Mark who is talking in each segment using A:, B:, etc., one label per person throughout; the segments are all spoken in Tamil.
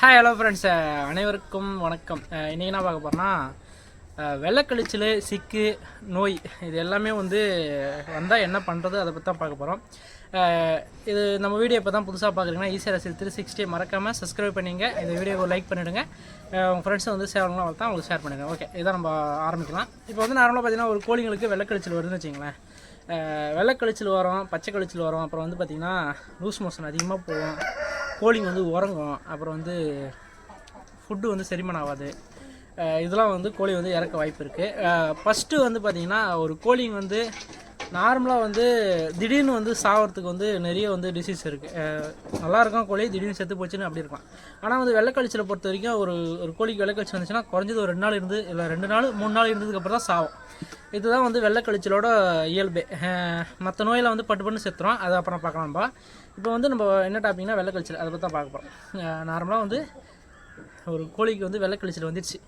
A: ஹாய் ஹலோ ஃப்ரெண்ட்ஸ் அனைவருக்கும் வணக்கம். இன்றைக்கி என்ன பார்க்க போகிறோன்னா வெள்ளக்கழிச்சல் சிக்கு நோய் இது எல்லாமே வந்து வந்தால் என்ன பண்ணுறது அதை பற்றி தான் பார்க்க போகிறோம் இது நம்ம வீடியோ இப்போ தான் புதுசாக பார்க்குறீங்கன்னா ஈஸியாக ரசில் த்ரீ சிக்ஸ்டி மறக்காமல் சப்ஸ்கிரைப் பண்ணிங்க. இந்த வீடியோவை லைக் பண்ணிவிடுங்க உங்கள் ஃப்ரெண்ட்ஸை வந்து சேவலாம் வளர்த்தா அவங்களுக்கு ஷேர் பண்ணுங்கள் ஓகே இதான் நம்ம ஆரம்பிக்கலாம். இப்போ வந்து நார்மலாக பார்த்தீங்கன்னா ஒரு கோழிங்களுக்கு வெள்ளக்கழிச்சல் வருதுன்னு வச்சிங்களேன் வெள்ளக்கழிச்சல் வரும் பச்சை கழிச்சல் வரும். அப்புறம் வந்து பார்த்திங்கன்னா லூஸ் மோஷன் அதிகமாக போகும். கோழிங்க வந்து உறங்கும். அப்புறம் வந்து ஃபுட்டு வந்து செரிமானம் ஆகாது. இதெல்லாம் வந்து கோழி வந்து இறக்க வாய்ப்பு இருக்குது ஃபஸ்ட்டு வந்து பார்த்திங்கன்னா ஒரு கோழிங்க வந்து நார்மலாக வந்து திடீர்னு வந்து சாகிறதுக்கு வந்து நிறைய வந்து டிசீஸ் இருக்குது நல்லா இருக்கும் கோழி திடீர்னு செத்து போச்சுன்னு அப்படி இருக்கலாம். ஆனால் வந்து வெள்ளைக்கழிச்சலை பொறுத்த வரைக்கும் ஒரு ஒரு கோழிக்கு வெள்ளைக்கழிச்சு வந்துச்சுன்னா குறைஞ்சது ஒரு ரெண்டு நாள் இருந்து இல்லை ரெண்டு நாள் மூணு நாள் இருந்ததுக்கப்புறம் தான் சாவும். இதுதான் வந்து வெள்ளைக்கழிச்சலோட இயல்பே. மற்ற நோயில் வந்து பட்டு பண்ணு செத்துறோம் அதை அப்புறம் பார்க்கலாம்ப்பா இப்போ வந்து நம்ம என்ன டாப்பிக்னா வெள்ளைக்கழிச்சல் அதை பற்றி தான் பார்க்க போகிறோம் நார்மலாக வந்து ஒரு கோழிக்கு வந்து வெள்ளைக்கழிச்சல் வந்துடுச்சு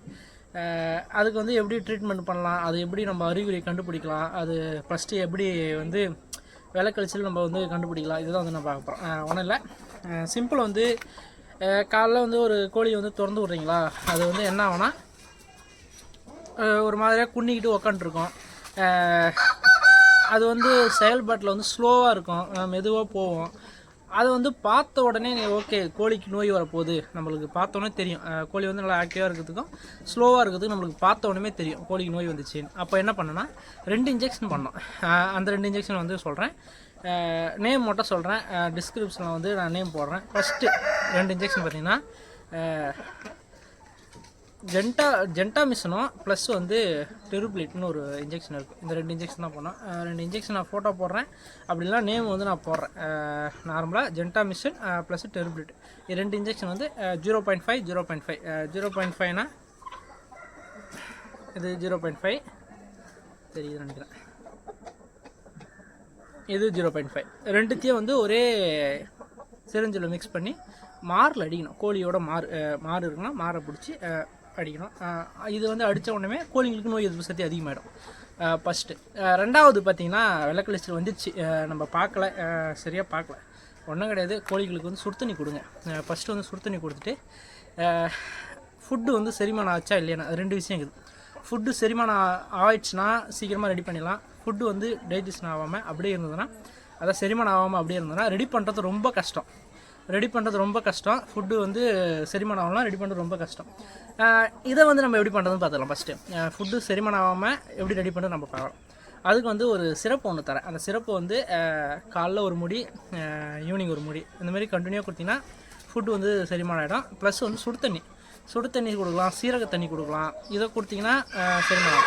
A: அதுக்கு வந்து எப்படி ட்ரீட்மெண்ட் பண்ணலாம்? அது எப்படி நம்ம அறிகுறி கண்டுபிடிக்கலாம்? அது ஃபஸ்ட்டு எப்படி வந்து வெள்ளைக்கழிச்சல் நம்ம வந்து கண்டுபிடிக்கலாம்? இதுதான் வந்து நம்ம பார்க்க போகிறோம் ஒன்றும் இல்லை. சிம்பிள் வந்து காலைல வந்து ஒரு கோழியை வந்து திறந்து விட்றீங்களா? அது வந்து என்ன ஆகும்னா ஒரு மாதிரியாக குன்னிக்கிட்டு உக்காண்ட்ருக்கோம் அது வந்து செயல்பாட்டில் வந்து ஸ்லோவாக இருக்கும். மெதுவாக போகும். அது வந்து பார்த்த உடனே நீ ஓகே கோழிக்கு நோய் வரப்போகுது. நம்மளுக்கு பார்த்தோன்னே தெரியும். கோழி வந்து நல்லா ஆக்டிவாக இருக்கிறதுக்கும் ஸ்லோவாக இருக்கிறதுக்கும் நம்மளுக்கு பார்த்த உடனே தெரியும் கோழிக்கு நோய் வந்துச்சு. அப்போ என்ன பண்ணோன்னா ரெண்டு இன்ஜெக்ஷன் பண்ணோம். அந்த ரெண்டு இன்ஜெக்ஷன் வந்து சொல்கிறேன் நேம் மட்டும் சொல்கிறேன் டிஸ்கிரிப்ஷனில் வந்து நான் நேம் போடுறேன். ஃபஸ்ட்டு ரெண்டு இன்ஜெக்ஷன் பார்த்தீங்கன்னா ஜென்டா ஜென்டா மிஷனும் ப்ளஸ் வந்து டெருப்ளிட்னு ஒரு இன்ஜெக்ஷன் இருக்குது இந்த ரெண்டு இன்ஜெக்ஷன் தான் போனோம் ரெண்டு இன்ஜெக்ஷன் நான் ஃபோட்டோ போடுறேன். அப்படி இல்லைனா நேம் வந்து நான் போடுறேன். நார்மலாக ஜென்டா மிஷன் ப்ளஸ் டெருப்ளிட் இது ரெண்டு இன்ஜெக்ஷன் வந்து zero point five zero point five zero point ஃபைவ்னா இது ஜீரோ பாயிண்ட் ஃபைவ் தெரியுது நினைக்கிறேன். இது ஜீரோ பாயிண்ட் ஃபைவ் ரெண்டுத்தையும் வந்து ஒரே சிரஞ்சில் மிக்ஸ் பண்ணி மாரில் அடிக்கணும். கோழியோட மாறு மாறு இருக்குன்னா மாரை பிடிச்சி அடிக்கணும். இது வந்து அடித்த உடனே கோழிங்களுக்கு நோய் எதிர்ப்பு சக்தி அதிகமாகிடும் ஃபஸ்ட்டு ரெண்டாவது பார்த்தீங்கன்னா வெள்ளக்கழிச்சல் வந்துச்சு. நம்ம பார்க்கல. சரியாக பார்க்கல. ஒன்றும் கிடையாது. கோழிகளுக்கு வந்து சுடு தண்ணி கொடுங்க ஃபஸ்ட்டு வந்து சுடு தண்ணி கொடுத்துட்டு ஃபுட்டு வந்து செரிமானம் ஆச்சா இல்லையானா ரெண்டு விஷயம் இருக்குது. ஃபுட்டு செரிமானம் ஆ- ஆயிடுச்சுன்னா சீக்கிரமாக ரெடி பண்ணிடலாம். ஃபுட்டு வந்து டைஜஷன் ஆகாமல் அப்படியே இருந்ததுன்னா அதான் செரிமானம் ஆகாமல் அப்படியே இருந்ததுன்னா ரெடி பண்ணுறது ரொம்ப கஷ்டம். ரெடி பண்ணுறது ரொம்ப கஷ்டம். ஃபுட்டு வந்து செரிமானம் ஆகலாம் ரெடி பண்ணுறது ரொம்ப கஷ்டம். இதை வந்து நம்ம எப்படி பண்ணுறதுன்னு பார்த்துக்கலாம் ஃபஸ்ட்டு ஃபுட்டு செரிமானம் ஆகாமல் எப்படி ரெடி பண்ணுறது நம்ம பார்க்கலாம். அதுக்கு வந்து ஒரு சிறப்பு ஒன்று தரேன். அந்த சிறப்பு வந்து காலைல ஒரு முடி ஈவினிங் ஒரு முடி. இந்த மாதிரி கண்டினியூவாக கொடுத்தீங்கன்னா ஃபுட்டு வந்து செரிமானம் ஆகிடும் ப்ளஸ் வந்து சுடு தண்ணி. சுடு தண்ணி கொடுக்கலாம் சீரக தண்ணி கொடுக்கலாம். இதை கொடுத்தீங்கன்னா செரிமானம்.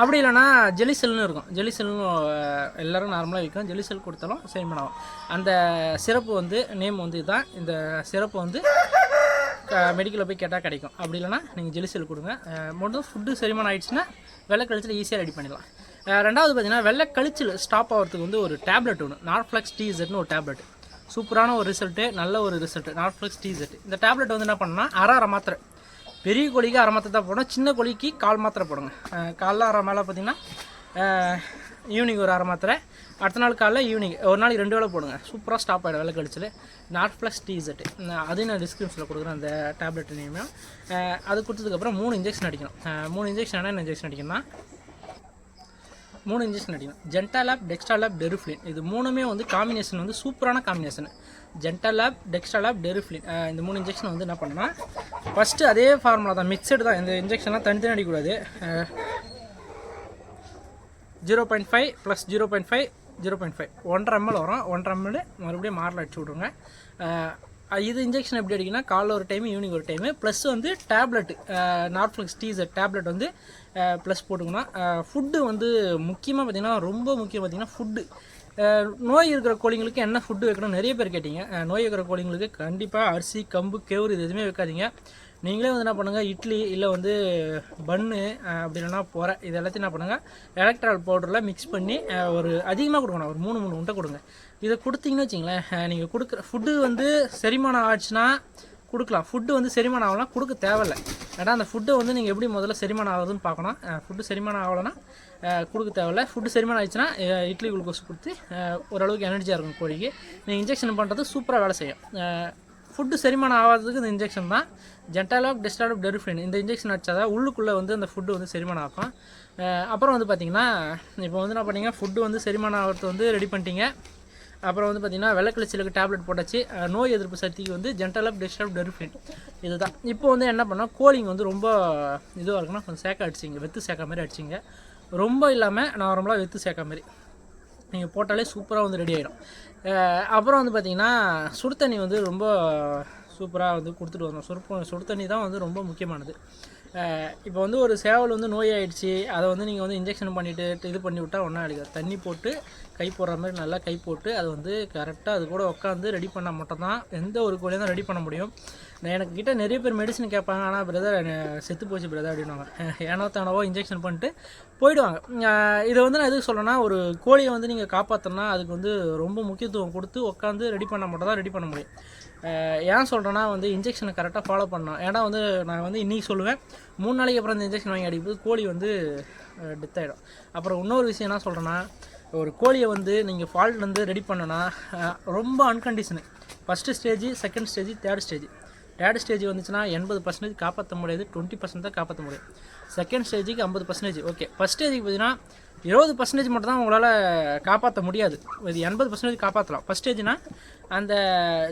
A: அப்படி இல்லைன்னா ஜெலிசெல்னு இருக்கும். ஜெலிசெல்னு எல்லோரும் நார்மலாக விற்கும். ஜெலிசெல் கொடுத்தாலும் சேம் ஆகும் அந்த சிறப்பு வந்து நேம் வந்து இதுதான் இந்த சிறப்பு வந்து மெடிக்கலில் போய் கேட்டால் கிடைக்கும். அப்படி இல்லைன்னா நீங்கள் ஜெலிசெல் கொடுங்க. மட்டும் ஃபுட்டு செரிமானம் ஆயிடுச்சுன்னா வெள்ளை கழிச்சில் ஈஸியாக ரெடி பண்ணிடலாம். ரெண்டாவது பார்த்தீங்கன்னா வெள்ளை கழிச்சல் ஸ்டாப் ஆகிறதுக்கு வந்து ஒரு டேப்லெட் ஒன்று நார்ஃப்ளெக்ஸ் டிசெட்னு ஒரு டேப்லெட் சூப்பரான ஒரு ரிசல்ட்டு நல்ல ஒரு ரிசல்ட்டு நார்ஃப்ளெக்ஸ் டிசெட் இந்த டேப்லெட் வந்து என்ன பண்ணால் அரை அரை மாத்திரை. பெரிய கோழிக்கு அரை மாத்திரை தான் போடணும். சின்ன கோழிக்கு கால் மாத்திரை போடுங்க. காலைல அரை மேலே பார்த்தீங்கன்னா ஈவினிங் ஒரு அரை மாத்திரை. அடுத்த நாள் காலைல ஈவினிங் ஒரு நாளைக்கு ரெண்டு வேளை போடுங்க. சூப்பராக ஸ்டாப் ஆகிடும் வெள்ளை கழிச்சல். நாட் ப்ளஸ் டீசர்ட் அதையும் நான் டிஸ்கிரிப்ஷனில் கொடுக்குறேன் அந்த டேப்லெட் நேமே அது கொடுத்ததுக்கப்புறம் மூணு இன்ஜெக்ஷன் அடிக்கணும். மூணு இன்ஜெக்ஷன் என்ன இன்ஜெக்ஷன் அடிக்கணும்னா மூணு இன்ஜெக்ஷன் அடிக்கணும். ஜென்டாலேப் டெக்ஸ்டாலேப் டெருஃப்ளின் இது மூணுமே வந்து காம்பினேஷன் வந்து சூப்பரான காம்பினேஷன் ஜென்டாலேப் டெக்ஸ்டாலேப் டெருஃப்ளின் இந்த மூணு இன்ஜெக்ஷன் வந்து என்ன பண்ணணும்னா ஃபஸ்ட்டு அதே ஃபார்முலா தான் மிக்சடு தான். இந்த இன்ஜெக்ஷன்லாம் தனித்தனி அடிக்கக்கூடாது. Zero point five plus zero point five zero point five ஒன்றரை எம்எல் வரும். ஒன்றரை எம்எல் மறுபடியும் மாரில் அடிச்சு விட்ருங்க இது இன்ஜெக்ஷன் எப்படி அடிக்கணும்னா காலைல ஒரு டைம் ஈவினிங் ஒரு டைமு ப்ளஸ் வந்து டேப்லெட் நார்ஃப்ளக்ஸ் டீசர் டேப்லெட் வந்து ப்ளஸ் போட்டுக்கணும். ஃபுட்டு வந்து முக்கியமாக பார்த்தீங்கன்னா ரொம்ப முக்கியம் பார்த்தீங்கன்னா ஃபுட்டு நோய் இருக்கிற கோழிங்களுக்கு என்ன ஃபுட்டு வைக்கணும் நிறைய பேர் கேட்டீங்க. நோய் இருக்கிற கோழிங்களுக்கு கண்டிப்பாக அரிசி கம்பு கேவுரு இது எதுவுமே வைக்காதீங்க. நீங்களே வந்து என்ன பண்ணுங்கள் இட்லி இல்லை வந்து பன்னு அப்படி இல்லைன்னா போகிற இது எல்லாத்தையும் என்ன பண்ணுங்கள் எலக்ட்ரால் பவுடரில் மிக்ஸ் பண்ணி ஒரு அதிகமாக கொடுக்கணும் ஒரு மூணு மூணு உண்டை கொடுங்க. இதை கொடுத்தீங்கன்னு வச்சிங்களேன் நீங்கள் கொடுக்குற ஃபுட்டு வந்து செரிமானம் ஆச்சுன்னா கொடுக்கலாம். ஃபுட்டு வந்து செரிமானம் ஆகலாம் கொடுக்க தேவையில்ல. ஏன்னா அந்த ஃபுட்டை வந்து நீங்கள் எப்படி முதல்ல செரிமானம் ஆகுதுன்னு பார்க்கணும். ஃபுட்டு செரிமானம் ஆகலைன்னா கொடுக்க தேவையில்ல. ஃபுட்டு செரிமானம் ஆயிடுச்சுன்னா இட்லி குளுக்கோஸ் கொடுத்து ஓரளவுக்கு எனர்ஜியாக இருக்கும் கோழிக்கு. நீங்கள் இன்ஜெக்ஷன் பண்ணுறது சூப்பராக வேலை செய்யும். ஃபுட்டு செரிமானம் ஆகாததுக்கு இந்த இன்ஜெக்ஷன் தான். ஜென்டாலாக் டெஸ்டாலாக் டெரிஃபின் இந்த இன்ஜெக்ஷன் அடிச்சாதான் உள்ளுக்குள்ளே வந்து அந்த ஃபுட்டு வந்து செரிமானம் ஆகும். அப்புறம் வந்து பார்த்திங்கன்னா இப்போ வந்து என்ன பண்ணீங்க ஃபுட்டு வந்து செரிமானம் ஆகிறது வந்து ரெடி பண்ணிட்டீங்க. அப்புறம் வந்து பார்த்திங்கன்னா வெள்ளக்கிழச்சிலுக்கு டேப்லெட் போட்டாச்சு. நோய் எதிர்ப்பு சக்திக்கு வந்து ஜென்டலப் டெஸ்டப் டெரிஃபின் இதுதான். இப்போ வந்து என்ன பண்ணால் கோலிங் வந்து ரொம்ப இதுவாக இருக்குன்னா கொஞ்சம் சேக்க அடிச்சிங்க. வெத்து சேக்க மாதிரி அடிச்சிங்க. ரொம்ப இல்லாமல் நார்மலாக வெத்து சேக்க மாதிரி. நீங்கள் போட்டாலே சூப்பராக வந்து ரெடி ஆகிடும் அப்புறம் வந்து பார்த்திங்கன்னா சுடு தண்ணி வந்து ரொம்ப சூப்பராக வந்து கொடுத்துட்டு வரணும் சுடு சுடு தண்ணி தான் வந்து ரொம்ப முக்கியமானது. இப்போ வந்து ஒரு சேவல் வந்து நோய் ஆயிடுச்சு அதை வந்து நீங்கள் வந்து இன்ஜெக்ஷன் பண்ணிவிட்டு இது பண்ணி விட்டால் ஒன்றும் அடிக்காது தண்ணி போட்டு கை போடுற மாதிரி நல்லா கை போட்டு அதை வந்து கரெக்டாக அது கூட உட்காந்து ரெடி பண்ணால் மட்டும்தான் எந்த ஒரு கோழியும் தான் ரெடி பண்ண முடியும். எனக்கு கிட்ட நிறைய பேர் மெடிசன் கேட்பாங்க. ஆனால் பிரதர் செத்து போச்சு பிரதர் அப்படின்வாங்க ஏனோ தானவோ இன்ஜெக்ஷன் பண்ணிட்டு போயிடுவாங்க. இதை வந்து நான் எதுக்கு சொல்கிறேன்னா ஒரு கோழியை வந்து நீங்கள் காப்பாற்றினா அதுக்கு வந்து ரொம்ப முக்கியத்துவம் கொடுத்து உட்காந்து ரெடி பண்ணால் மட்டும் தான் ரெடி பண்ண முடியும். ஏன் சொல்கிறேன்னா வந்து இன்ஜெக்ஷனை கரெக்டாக ஃபாலோ பண்ணணும். ஏன்னா வந்து நான் வந்து இன்றைக்கி சொல்லுவேன் மூணு நாளைக்கு அப்புறம் இந்த இன்ஜெக்ஷன் வாங்கி அடிக்கும்போது கோழி வந்து டெத் ஆகிடும் அப்புறம் இன்னொரு விஷயம் என்ன சொல்கிறேன்னா ஒரு கோழியை வந்து நீங்கள் ஃபால்ட் வந்து ரெடி பண்ணனா ரொம்ப அன்கண்டிஷனு first stage second stage third stage third stage வந்துச்சுன்னா எண்பது பர்சன்டேஜ் காப்பாற்ற முடியாது டுவெண்ட்டி பர்சன்ட் தான் காப்பாற்ற முடியும். செகண்ட் ஸ்டேஜுக்கு ஐம்பது பர்சன்டேஜ் ஓகே ஃபஸ்ட் ஸ்டேஜுக்கு பார்த்தீங்கன்னா இருபது பர்சன்டேஜ் மட்டும் தான் உங்களால் காப்பாற்ற முடியாது. இது எண்பது பர்சன்டேஜ் காப்பாற்றலாம் ஃபஸ்ட் ஸ்டேஜ்னா அந்த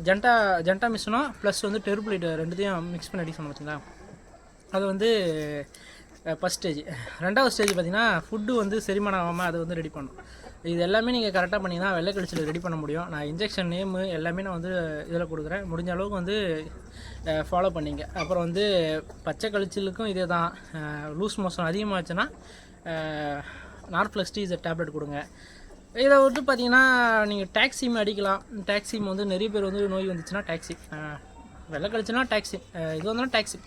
A: ஜென்டா ஜென்டா மிஷினும் ப்ளஸ் வந்து டெர்புலைட் ரெண்டுத்தையும் மிக்ஸ் பண்ணி அடிக்கணும் பார்த்தீங்களா அது வந்து ஃபஸ்ட் ஸ்டேஜ் ரெண்டாவது ஸ்டேஜ் பார்த்தீங்கன்னா ஃபுட்டு வந்து செரிமானம் ஆகாமல் அதை வந்து ரெடி பண்ணும் இது எல்லாமே நீங்கள் கரெக்டாக பண்ணிங்கன்னா வெள்ளை கழிச்சல் ரெடி பண்ண முடியும். நான் இன்ஜெக்ஷன் நேமு எல்லாமே நான் வந்து இதில் கொடுக்குறேன். முடிஞ்ச அளவுக்கு வந்து ஃபாலோ பண்ணிங்க. அப்புறம் வந்து பச்சை கழிச்சலுக்கும் இதே தான் லூஸ் மோஷன் அதிகமாகச்சுன்னா நார்ஃப்ளக்ஸ் டீஸ் டேப்லெட் கொடுங்க. இதை விட்டு பார்த்தீங்கன்னா நீங்கள் டாக்ஸிம் அடிக்கலாம். டாக்ஸிம் வந்து நிறைய பேர் வந்து நோய் வந்துச்சுன்னா டாக்ஸி வெள்ளை கழிச்சுன்னா டாக்ஸி இது வந்தாலும் டாக்ஸி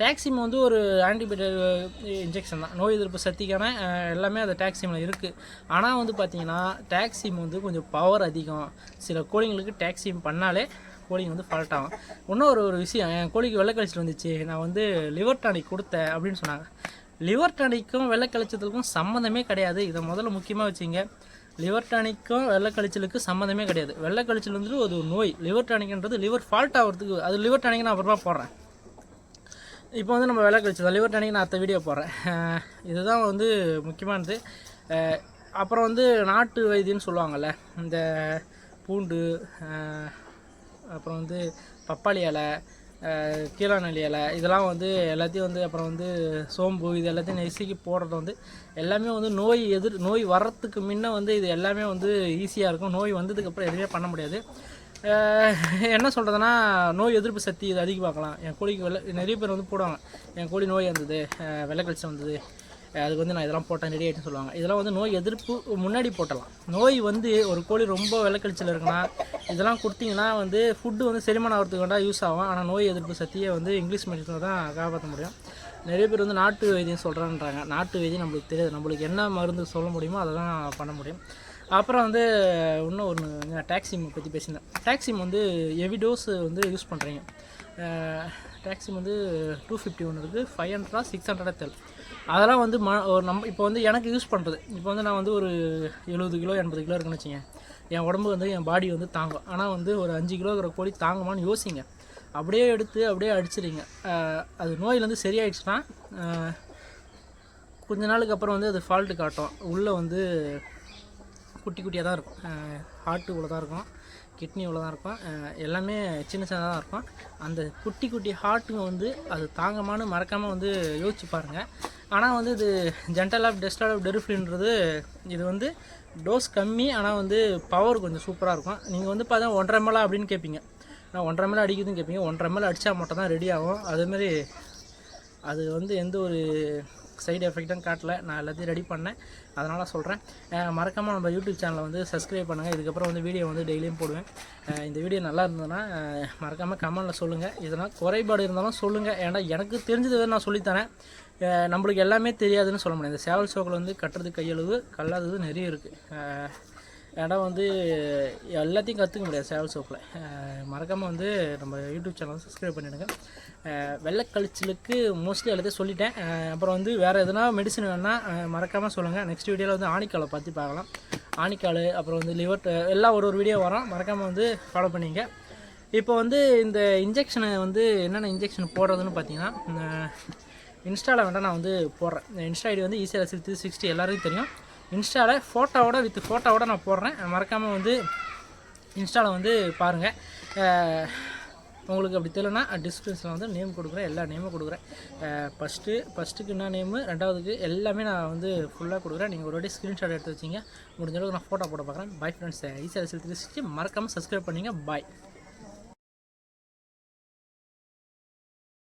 A: டாக்ஸிம் வந்து ஒரு ஆன்டிபயோட்டிக் இன்ஜெக்ஷன் eh, தான். நோய் எதிர்ப்பு சக்திக்கான eh, எல்லாமே அது டாக்ஸிமில் இருக்குது ஆனால் வந்து பார்த்தீங்கன்னா டாக்ஸிம் வந்து கொஞ்சம் பவர் அதிகம். சில கோழிங்களுக்கு டாக்ஸிம் பண்ணாலே கோழிங்க வந்து ஃபால்ட் ஆகும். இன்னும் ஒரு ஒரு விஷயம் என் கோழிக்கு வெள்ளை கழிச்சிட்டு வந்துச்சு. நான் வந்து லிவர் டானிக் கொடுத்தேன் அப்படின்னு சொன்னாங்க. லிவர் டானிக்கும் வெள்ளை கழிச்சதுக்கும் சம்மந்தமே கிடையாது. இதை முதல்ல முக்கியமாக வச்சுங்க. லிவர் டானிக்கும் வெள்ளை கழிச்சலுக்கு சம்மந்தமே கிடையாது. வெள்ளை கழிச்சல் வந்துட்டு ஒரு நோய். லிவர் டானிக்ன்றது லிவர் ஃபால்ட் ஆகிறதுக்கு அது லிவர் டானிக் நான் அப்புறமா போடுறேன். இப்போ வந்து நம்ம விலை கழிச்சு தலைவர் நினைக்க நான் அடுத்த வீடியோ போடுறேன். இதுதான் வந்து முக்கியமானது. அப்புறம் வந்து நாட்டு வைத்தியம்னு சொல்லுவாங்கள்ல இந்த பூண்டு அப்புறம் வந்து பப்பாளி இலை அஹ் கீழாநெல்லி இலை இதெல்லாம் வந்து எல்லாத்தையும் வந்து அப்புறம் வந்து சோம்பு இது எல்லாத்தையும் நெசிக்கி போடுறது வந்து எல்லாமே வந்து நோய் எதிர் நோய் வர்றதுக்கு முன்ன வந்து இது எல்லாமே வந்து ஈஸியாக இருக்கும். நோய் வந்ததுக்கப்புறம் எதுவுமே பண்ண முடியாது. என்ன சொல்கிறதுனா நோய் எதிர்ப்பு சக்தி இது அதிகமாக்கலாம் என் கோழிக்கு வெள்ளை நிறைய பேர் வந்து போடுவாங்க. என் கோழி நோய் வந்தது அஹ் வெள்ளை வந்தது அதுக்கு வந்து நான் இதெல்லாம் போட்டேன் ரெடி ஆகிட்டுன்னு சொல்லுவாங்க. இதெல்லாம் வந்து நோய் எதிர்ப்பு முன்னாடி போட்டலாம். நோய் வந்து ஒரு கோழி ரொம்ப வெள்ளக்கழிச்சல் இருக்குன்னா இதெல்லாம் கொடுத்தீங்கன்னா வந்து ஃபுட்டு வந்து செரிமானம் ஆகிறதுக்கு வேண்டாம் யூஸ் ஆகும். ஆனால் நோய் எதிர்ப்பு சக்தியை வந்து இங்கிலீஷ் மெடிசனில் தான் காப்பாற்ற முடியும். நிறைய பேர் வந்து நாட்டு வைத்தியம் சொல்கிறான்றாங்க நாட்டு வைத்தியம் நம்மளுக்கு தெரியாது. நம்மளுக்கு என்ன மருந்து சொல்ல முடியுமோ அதை தான் பண்ண முடியும். அப்புறம் வந்து இன்னும் ஒன்று டாக்ஸிம் பற்றி பேசியிருந்தேன் டாக்ஸிம் வந்து ஹெவி டோஸ் வந்து யூஸ் பண்ணுறீங்க டாக்ஸிம் வந்து டூ ஃபிஃப்டி ஒன்று இருக்குது ஃபைவ் ஹண்ட்ரடா சிக்ஸ் ஹண்ட்ரடா தெரியல அதெல்லாம் வந்து ம ஒரு நம்ம இப்போ வந்து எனக்கு யூஸ் பண்ணுறது இப்போ வந்து நான் வந்து ஒரு எழுபது கிலோ எண்பது கிலோ இருக்குன்னு வச்சுங்க என் உடம்பு வந்து என் பாடி வந்து தாங்கும். ஆனால் வந்து ஒரு அஞ்சு கிலோ இருக்கிற கோழி தாங்குமான்னு யோசிங்க. அப்படியே எடுத்து அப்படியே அடிச்சிடுங்க. அது நோயிலேருந்து சரியாயிடுச்சுன்னா கொஞ்ச நாளுக்கு அப்புறம் வந்து அது ஃபால்ட்டு காட்டும். உள்ளே வந்து குட்டி குட்டியாக தான் இருக்கும். ஹார்ட்டு இவ்வளோ தான் இருக்கும் கிட்னி இவ்வளோ தான் இருக்கும் எல்லாமே சின்ன சின்னதாக தான் இருக்கும். அந்த குட்டி குட்டி ஹார்ட்டுங்க வந்து அது தாங்கமானு மறக்காமல் வந்து யோசிச்சு பாருங்கள் ஆனால் வந்து இது ஜென்டல் ஆஃப் டெஸ்டல் ஆஃப் டெரிஃபின்றது இது வந்து டோஸ் கம்மி ஆனால் வந்து பவர் கொஞ்சம் சூப்பராக இருக்கும். நீங்கள் வந்து பார்த்தா ஒன்றரை மலை அப்படின்னு கேட்பீங்க நான் ஒன்றரை மலை அடிக்குதுன்னு கேட்பீங்க ஒன்றரை மலை அடித்தா மட்டும் தான் ரெடி ஆகும் அதேமாதிரி அது வந்து எந்த ஒரு சைடு எஃபெக்ட்டும் காட்டல. நான் எல்லாத்தையும் ரெடி பண்ணேன். அதனால் சொல்கிறேன் மறக்காமல் நம்ம யூடியூப் சேனலை வந்து சப்ஸ்கிரைப் பண்ணுங்கள் இதுக்கப்புறம் வந்து வீடியோ வந்து டெய்லியும் போடுவேன். இந்த வீடியோ நல்லா இருந்ததுன்னா மறக்காமல் கமெண்டில் சொல்லுங்கள் இதனால் குறைபாடு இருந்தாலும் சொல்லுங்கள் ஏன்னா எனக்கு தெரிஞ்சது நான் சொல்லித்தரேன். நம்மளுக்கு எல்லாமே தெரியாதுன்னு சொல்ல முடியாது. இந்த சேவல் சோக்கில் வந்து கட்டுறது கையளவு கல்லாதது நிறைய இருக்குது ஏன்னா வந்து எல்லாத்தையும் கற்றுக்க முடியாது சேவல் சோப்பில் மறக்காமல் வந்து நம்ம யூடியூப் சேனல் சப்ஸ்கிரைப் பண்ணிவிடுங்க வெள்ளைக்கழிச்சலுக்கு மோஸ்ட்லி எல்லாத்தையும் சொல்லிட்டேன். அப்புறம் வந்து வேறு எதனா மெடிசன் வேணால் மறக்காமல் சொல்லுங்கள் நெக்ஸ்ட் வீடியோவில் வந்து ஆணிக்காலை பற்றி பார்க்கலாம். ஆணிக்கால் அப்புறம் வந்து லிவர் எல்லாம் ஒரு ஒரு வீடியோ வரும். மறக்காமல் வந்து ஃபாலோ பண்ணிங்க. இப்போ வந்து இந்த இன்ஜெக்ஷனை வந்து என்னென்ன இன்ஜெக்ஷன் போடுறதுன்னு பார்த்தீங்கன்னா இன்ஸ்டாவில் வேண்டாம் நான் வந்து போடுறேன். இன்ஸ்டா ஐடி வந்து ஈஸியாக ரசில் சிக்ஸ்டி எல்லாருக்கும் தெரியும். இன்ஸ்டாவில் ஃபோட்டோவோட வித் ஃபோட்டோவோட நான் போடுறேன். மறக்காமல் வந்து இன்ஸ்டாவில் வந்து பாருங்கள் உங்களுக்கு அப்படி தெரியலனா டிஸ்கிரிப்ஷனில் வந்து நேம் கொடுக்குறேன். எல்லா நேமும் கொடுக்குறேன். ஃபஸ்ட்டு ஃபஸ்ட்டுக்கு என்ன நேமு ரெண்டாவதுக்கு எல்லாமே நான் வந்து ஃபுல்லாக கொடுக்குறேன். நீங்கள் ஒரு வாட்டி ஸ்க்ரீன்ஷாட் எடுத்து வச்சிங்க. முடிஞ்ச அளவுக்கு நான் ஃபோட்டோ போட பார்க்குறேன். பாய் ஃப்ரெண்ட்ஸ் ஈஸியாக ரசில் சிக்ஸ்டி மறக்காமல் சப்ஸ்கிரைப் பண்ணிங்க. பாய்